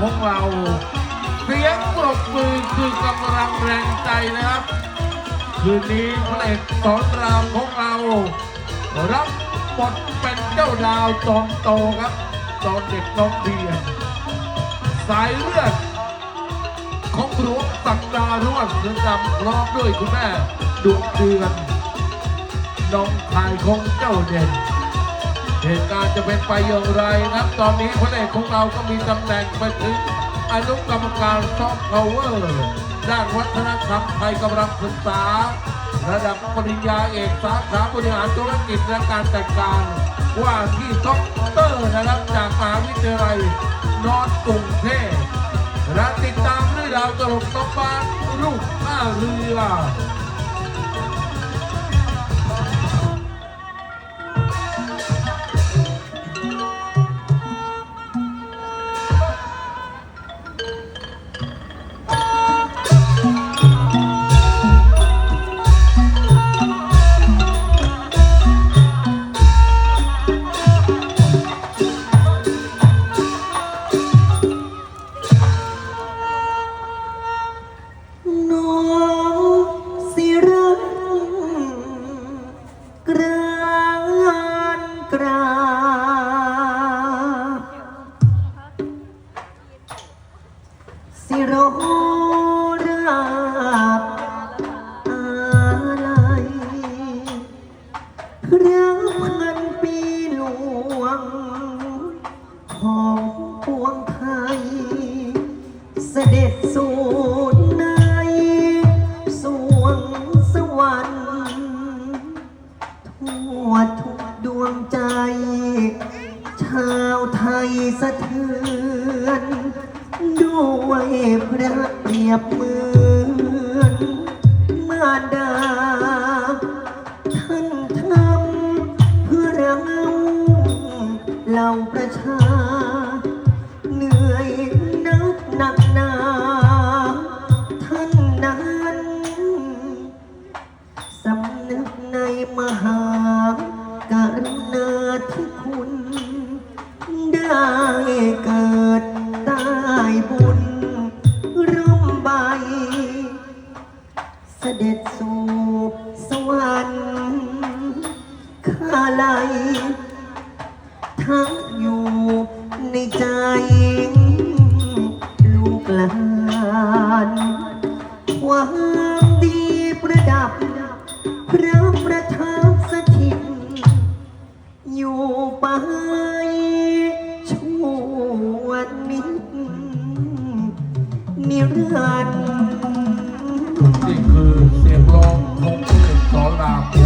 ของเราเสียงปรบมือคือกำลังแรงใจนะครับ คืนนี้พระเอกสอนรามของเรา รับบทเป็นเจ้าดาวจอมโตครับตอนเด็กน้องเบียร์สายเลือดของหลวงสักดาร่วนเรือนจำพร้อมด้วยคุณแม่ดวงเดือนน้องชายของเจ้าเด่น เหตุการณ์จะเป็นไปอย่างไรนะครับตอนนี้พระเอกของเราก็มีตำแหน่งไปถึงอนุกรรมการซอฟต์พาวเวอร์ด้านวัฒนธรรมไทยกำลังศึกษา ระดับปริญญาเอกสาขาบริหารธุรกิจและการจัดการว่าที่ด็อกเตอร์นะครับจากมหาวิทยาลัยนอร์ทกรุงเทพและติดตามเรื่องราวตลกน้อบ้านลูกท่าเรือ สิรักกรานกราบสิโรราบอะไรพระพันปีหลวงของ ใจ ชาวไทยสะเทือนด้วยพระเปรียบเหมือนมารดาท่านทำเพื่อเราเราประชา ด็จสู่สวรรค์ข้าไลยทั้งอยู่ในใจ ลูกหลานความดีประดับ พระประทับสถิต อยู่ไปชั่วนิดนิรันดร์ พงศ์สิริสอนราม